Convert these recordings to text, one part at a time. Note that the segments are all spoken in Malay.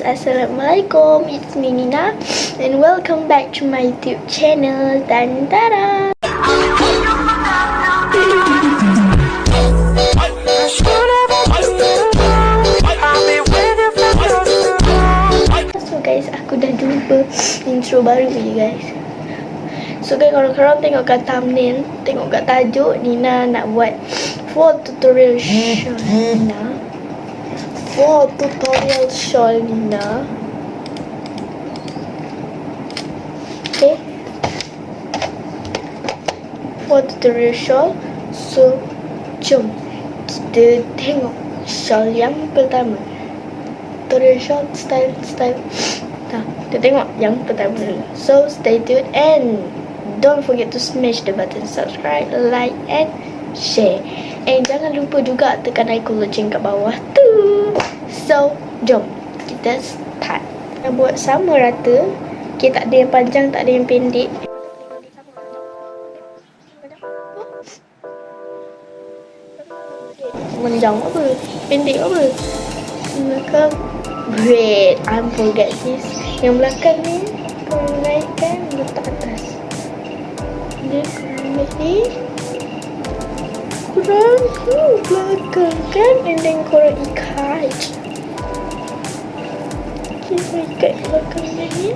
Assalamualaikum. It's me Nina and welcome back to my YouTube channel. Dan tada. So guys, aku dah jumpa intro baru ni guys. So guys, kalau korang tengok kat thumbnail, tengok kat tajuk Nina nak buat full tutorial shawl Nina. Full tutorial shawl Nina. Okay. Full tutorial shawl. So, jom kita tengok shawl yang pertama. Tutorial shawl style style. Nah, kita tengok yang pertama. So, stay tuned and don't forget to smash the button subscribe, like and share. And jangan lupa juga tekan icon loceng kat bawah tu. So, jom kita start. Kita buat sama rata. Okay, tak ada yang panjang, tak ada yang pendek. Panjang apa? Pendek apa? Belakang Wait, I forget this. Yang belakang ni naikkan letak atas. Dia ambil ni. Korang ke belakang kan? And then korang ikat. Korang ikat belakang ni.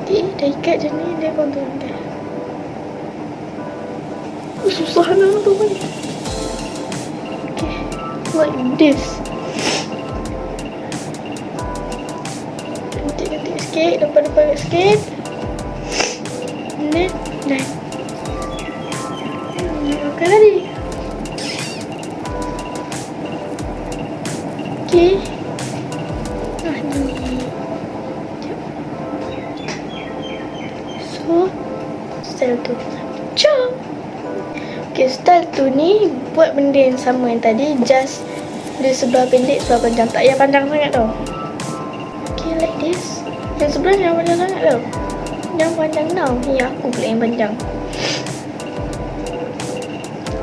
Okay, dah ikat je ni. Dia korang turunkan. Susah nak tu kan. Okay, like this. Cantik-cantik sikit, depan-depan sikit. Then, dah. Okay. Sekejap. So, style tu. Ciao. Okay, style tu ni buat benda yang sama yang tadi. Just dia sebelah pendek, sebelah panjang. Tak payah panjang sangat tau. Okay, like this. Yang sebelah jangan panjang sangat tau. Jangan panjang tau. Ni aku pula yang panjang.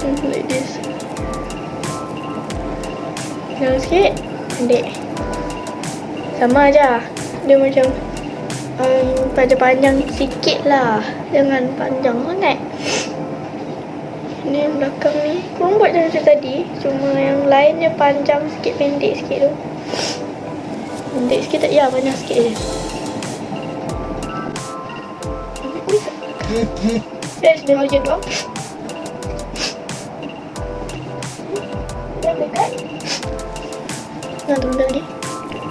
Hmm, like this. Jangan sikit. Pendek. Sama aja. Dia macam um, panjang-panjang sikit lah. Jangan panjang sangat. Ni yang belakang ni Korang buat macam tadi Cuma yang lainnya panjang sikit Pendek sikit tu Pendek sikit tak Ya panjang sikit je Yes, dia macam tu Nah, turun lagi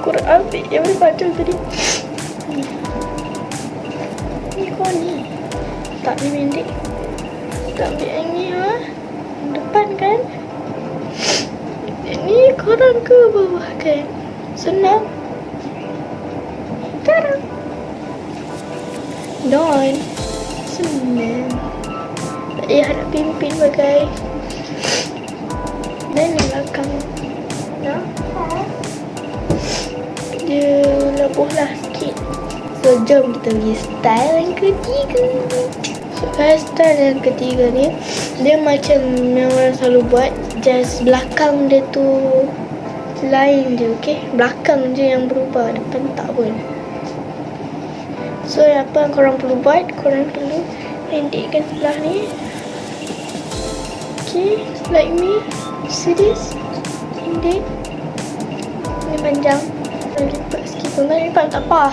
Korang ambil Yang boleh panjang tadi Ni kau ni Tak ni pendek tak ambil yang ni ha? Depan kan? Ini korang ke bawah kan? Senang. Sekarang. Don. Senang. Tak payah nak pimpin bagai. Dan yang belakang. Nah. Dia lebuh lah sikit. So, jom kita pergi style yang ketiga. So, hairstyle yang ketiga ni Dia macam yang orang selalu buat Just belakang dia tu Lain je, okay Belakang je yang berubah Depan tak pun. So, apa yang korang perlu buat Korang perlu pendekkan sebelah ni. Okay, like me. See this Pendek? Ini panjang Korang lipat sikit pun Lipat tak apa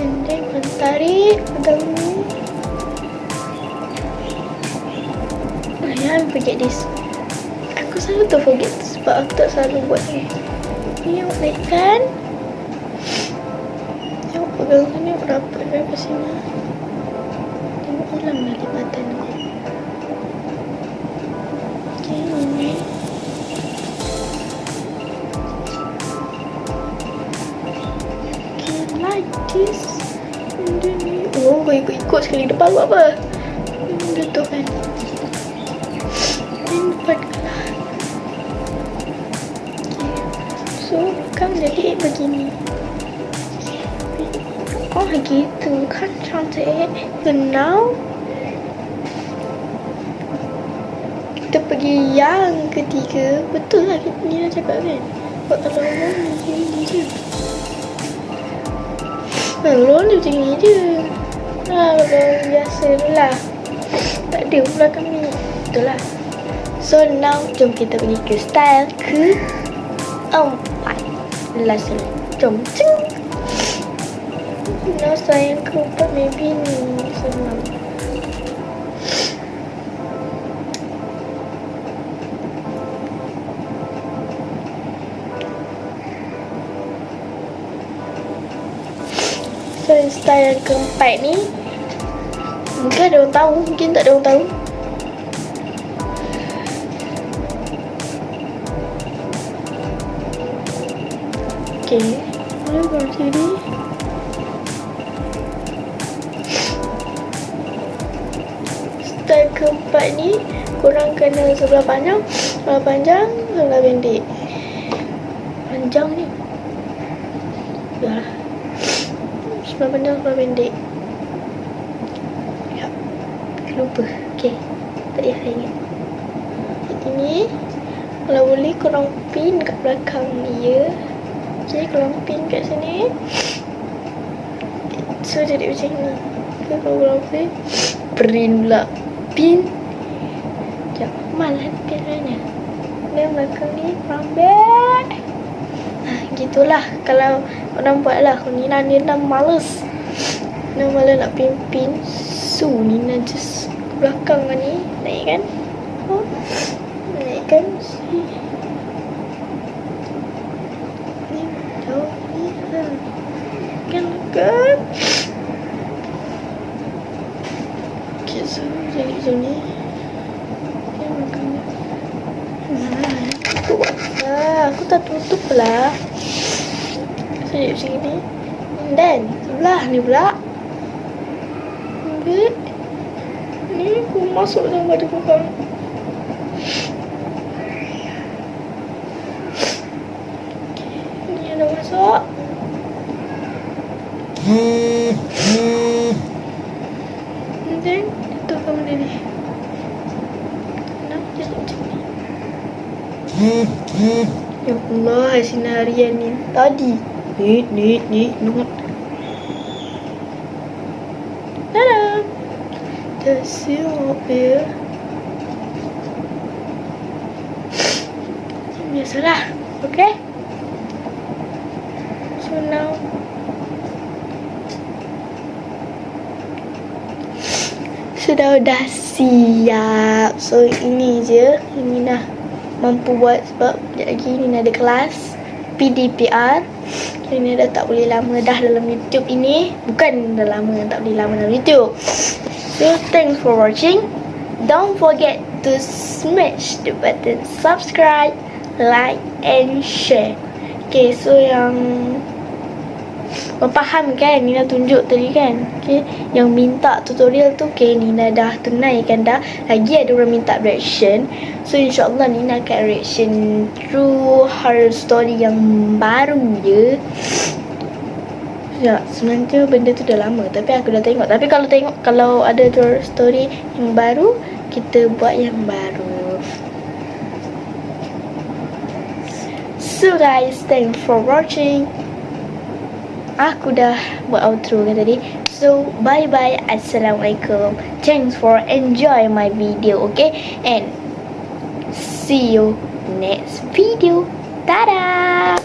And then, korang tarik Pegang ni Jangan forget this. Aku selalu tu forget sebab aku tak selalu buat ni. Ni awak naikkan. Awak pegang sini berapa dari sini. Tengok hilang dah lipatan ni. Okay, ni. And ni. Oh, kau ikut-ikut sekali depan buat apa? Dia tu kan. Lah. So, kan jadi begini. Oh, gitu kan cantik. So now, bagi yang ketiga Betul lah ni dah cakap kan Buat kalau orang ni macam ni je ni macam ni je. Ha kalau biasa tu lah. Tak ada pula kami. Betul lah. So now jom kita pergi ke style ke Empat. Last one. Jom. Cing. Now style yang keempat maybe ni. Senang style yang keempat ni Mungkin ada orang tahu Mungkin tak ada orang tahu. Okay Lalu kalau sini Style keempat ni Korang kena sebelah panjang Sebelah panjang Sebelah pendek. Panjang ni. Dah Sebelah panjang Sebelah pendek. Ya Lupa. Okay Tak payah saya ingat. Ini Kalau boleh korang pin kat belakang dia. Okay korang pin kat sini. So jadi macam ni. Okay kalau korang boleh Print pula. Pin. Sekejap. Malah pin mana Dan belakang ni Rambut. Ha, gitulah. Kalau orang buat lah. Nina Nina males. Nina malas nak pin-pin So Nina just belakang kan ni. Naik kan? Oh. Naik kan? Ha. Kan kan? Okay so jadi macam ni. Lah Aku tak tutup lah Jadi macam ni Dan Sebelah ni pula. Ambil. Ni aku masuk dalam baju korang Ni ada masuk. Then Tutupkan benda ni? Nak jadi macam ni? Ya Allah, sinar harian ni. Tadi. Ni, ni, ni, not. Tada! Dah siap ya. Biasalah, okay? So now, sudah dah siap. So ini je, ini dah mampu buat sebab lagi ni ada kelas PDPR Ni dah tak boleh lama dah dalam YouTube ini. Bukan dah lama tak boleh lama dalam YouTube. So thanks for watching. Don't forget to smash the button. Subscribe, like and share. Okay so yang Kau faham kan? Nina tunjuk tadi kan? Okay Yang minta tutorial tu Okay Nina dah tunaikan dah. Lagi ada orang minta reaction. So insyaAllah Nina akan reaction True horror story yang baru je. Ya, sebenarnya benda tu dah lama. Tapi aku dah tengok. Tapi kalau tengok Kalau ada story yang baru Kita buat yang baru. So guys, thanks for watching Aku dah buat outro kan tadi So, bye-bye Assalamualaikum Thanks for enjoy my video, okay? And see you next video. Tada!